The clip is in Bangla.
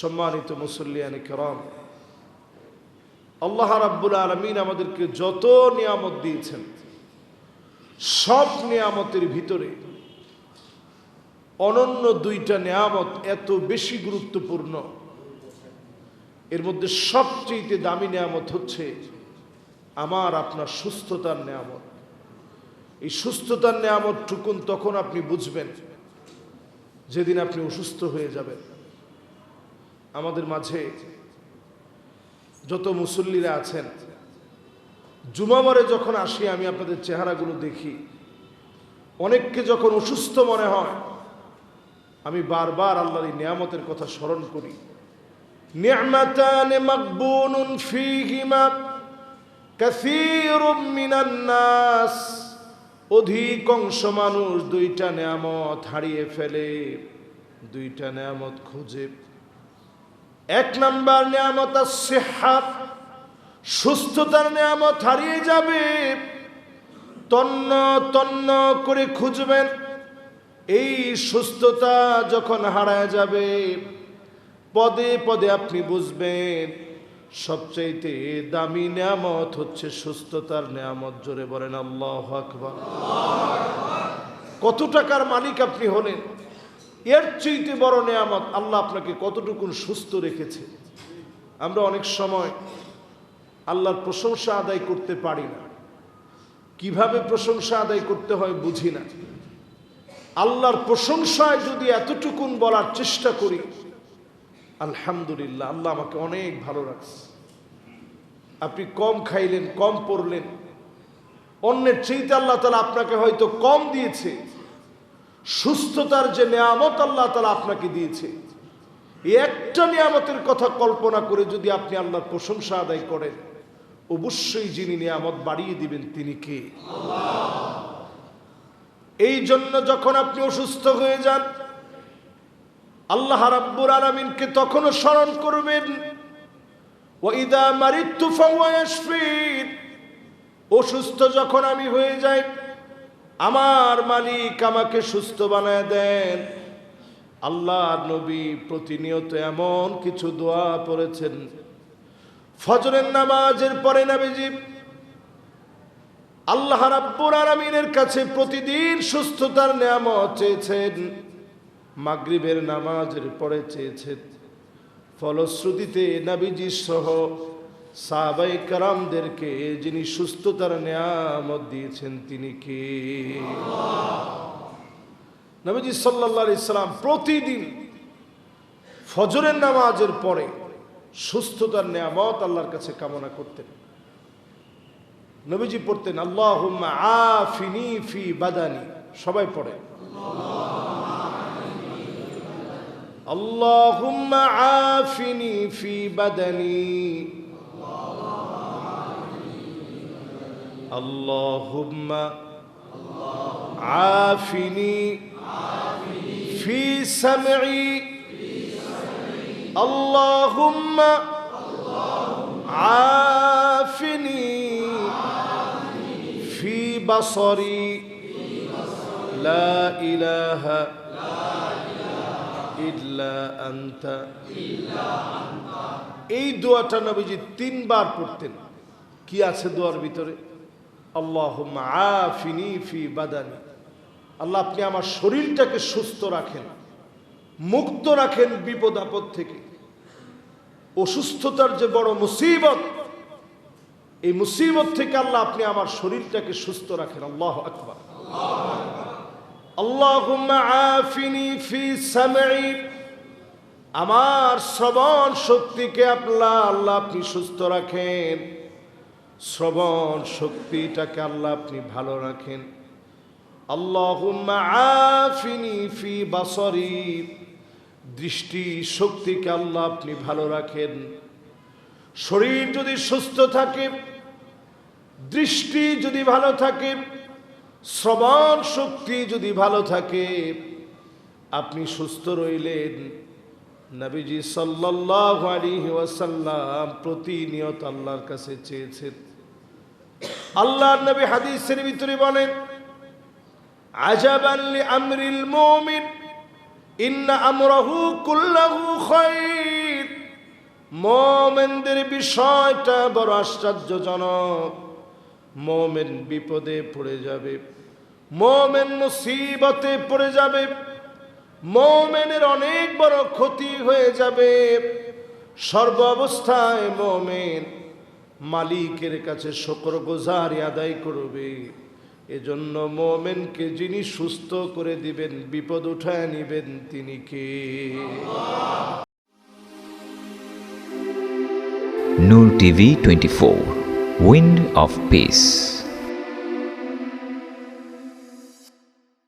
সম্মানিত মুসল্লিয়ানি কেরম, আল্লাহ রাব্বুল আলমিন আমাদেরকে যত নিয়ামত দিয়েছেন, সব নিয়ামতের ভিতরে অনন্য দুইটা নিয়ামত এত বেশি গুরুত্বপূর্ণ। এর মধ্যে সবচেয়ে দামি নিয়ামত হচ্ছে আমার, আপনার সুস্থতার নিয়ামত। এই সুস্থতার নিয়ামত টুকুন তখন আপনি বুঝবেন, যেদিন আপনি অসুস্থ হয়ে যাবেন। আমাদের মাঝে যত মুসল্লিরা আছেন জুমাবারে যখন আসি, আমি আপনাদের চেহারাগুলো দেখি, অনেককে যখন অসুস্থ মনে হয়, আমি বারবার আল্লাহর এই নিয়ামতের কথা স্মরণ করি। অধিকাংশ মানুষ দুইটা নিয়ামত হারিয়ে ফেলে, দুইটা নিয়ামত খুঁজে এক নাম্বার নিয়ামত সেহাত সুস্থতার নিয়ামত হারিয়ে যাবে। তন্ন তন্ন করে খুঁজবেন, এই সুস্থতা যখন হারায় যাবে, পদে পদে আপনি বুঝবেন, সবচাইতে দামি নিয়ামত হচ্ছে সুস্থতার নিয়ামত। জোরে বলেন, আল্লাহ আকবার। কত টাকার মালিক আপনি হলেন? এর চাইতে বড় নেয়ামত আল্লাহ আপনাকে কতটুকুন সুস্থ রেখেছে। আমরা অনেক সময় আল্লাহর প্রশংসা আদায় করতে পারি না। কীভাবে প্রশংসা আদায় করতে হয় বুঝি না। আল্লাহর প্রশংসায় যদি এতটুকুন বলার চেষ্টা করি, আলহামদুলিল্লাহ, আল্লাহ আমাকে অনেক ভালো রাখছে। আপনি কম খাইলেন, কম পড়লেন, অন্যের চাইতে আল্লাহ তালা আপনাকে হয়তো কম দিয়েছে। সুস্থতার যে নিয়ামত আল্লাহ তালা আপনাকে দিয়েছে একটা নিয়ামতের কথা কল্পনা করে যদি আপনি আল্লাহর প্রশংসা আদায় করেন, অবশ্যই যিনি নিয়ামত বাড়িয়ে দিবেন তিনি কে? এই জন্য যখন আপনি অসুস্থ হয়ে যান, আল্লাহ রাব্বুর আলামিনকে তখনও স্মরণ করবেন অসুস্থ যখন আমি হয়ে যাই আমার মালিক আমাকে সুস্থ বানায় দেন। আল্লাহ নবী প্রতিনিয়ত এমন কিছু দোয়া পড়েছেন। ফজরের নামাজের পরে নবীজি আল্লাহ রাব্বুর আলামিনের কাছে প্রতিদিন সুস্থতার নিয়ামত চেয়েছেন, মাগরিবের নামাজের পরে চেয়েছেন। ফলশ্রুতিতে নাবিজি সহ সাবাই কারামদেরকে যিনি সুস্থতার নিয়ামত দিয়েছেন, তিনি কে? নবীজি সাল্লা ইসলাম প্রতিদিন ফজরের নামাজের পরে সুস্থতার নিয়ামত আল্লাহর কাছে কামনা করতেন। নবীজি পড়তেন আল্লাহ আফিনি ফি বাদানি। সবাই পড়ে আল্লাহ আফিনি ফি বাদানি। اللهم عافني في سمعي اللهم عافني في بصري لا إله ইল্লা আন্তা এই দোয়াটা নবীজি তিনবার পড়তেন কি আছে দোয়ার ভিতরে আল্লাহ ফি বাদানি। আল্লাহ, আপনি আমার শরীরটাকে সুস্থ রাখেন, মুক্ত রাখেন বিপদ আপদ থেকে। অসুস্থতার যে বড় মুসিবত, এই মুসিবত থেকে আল্লাহ, আপনি আমার শরীরটাকে সুস্থ রাখেন। আল্লাহ আকবর। আমার শ্রবণ শক্তিকে আপনার আল্লাহ, আপনি সুস্থ রাখেন। শ্রবণ শক্তিটাকে আল্লাহ আপনি ভালো রাখেন। আল্লাহুম্মা আফিনি ফি বাসরি। দৃষ্টি শক্তিকে আল্লাহ আপনি ভালো রাখেন। শরীর যদি সুস্থ থাকে, দৃষ্টি যদি ভালো থাকে, শ্রবণ শক্তি যদি ভালো থাকে, আপনি সুস্থ রইলেন। নবীজি সাল্লাহ আলাইহি ওয়াসাল্লাম প্রতিনিয়ত আল্লাহর কাছে চেয়েছেন। আল্লাহর নবী হাদিসের ভিতরে বলেন আজাবান লি আমরিল মুমিন, ইন্না আমরাহু কুল্লাহু খায়র মোমেনদের বিষয়টা বড় আশ্চর্যজনক। মোমেন বিপদে পড়ে যাবে, মোমেন মুসিবতে পড়ে যাবে, মোমেনের অনেক বড় ক্ষতি হয়ে যাবে। সর্ব অবস্থায় মোমেন মালিকের কাছে শকর গোজারি আদায় করবে। এজন্য মোমেনকে যিনি সুস্থ করে দিবেন, বিপদ উঠায় নিবেন, তিনি কে? Nur TV 24 Wind of Peace